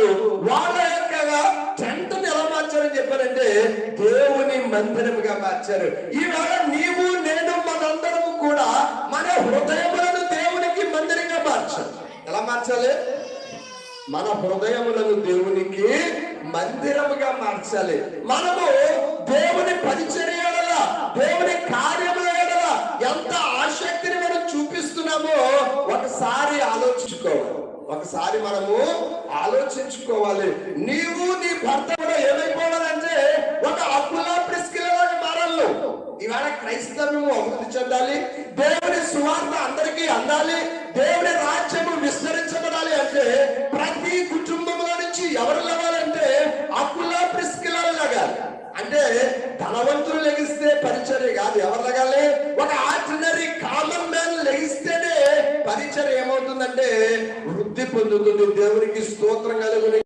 కాదు వాళ్ళ యొక్క టెంట్ని ఎలా మార్చారని చెప్పారంటే దేవుని మందిరముగా మార్చారు. ఈవేళ నీవు నేను మనందరము కూడా మన హృదయములను దేవునికి మందిరంగా మార్చాలి. ఎలా మార్చాలి? మన హృదయములను దేవునికి మందిరముగా మార్చాలి. మనము దేవుని పరిచర్య దేవుని కార్యముల ఎంత ఆసక్తిని మనం చూపిస్తున్నామో ఒకసారి ఆలోచించుకో. ఒకసారి మనము ఆలోచించుకోవాలి. నీవు నీ భర్త కూడా ఏమైపోవాలంటే ఒక అప్పులా ప్రిస్కిలలాగా మారాలి. ఇవాళ క్రైస్తవ్యము అభివృద్ధి చెందాలి. దేవుని సువార్త అందరికీ అందాలి. దేవుని రాజ్యము విస్తరించబడాలి అంటే ప్రతి కుటుంబంలో నుంచి ఎవరు లేవాలంటే అప్పులా ప్రిస్కిలలు అంటే ధనవంతులు లెగిస్తే ఏమవుతుందంటే వృద్ధి పొందుతుంది దేవునికి స్తోత్రం కలుగుని.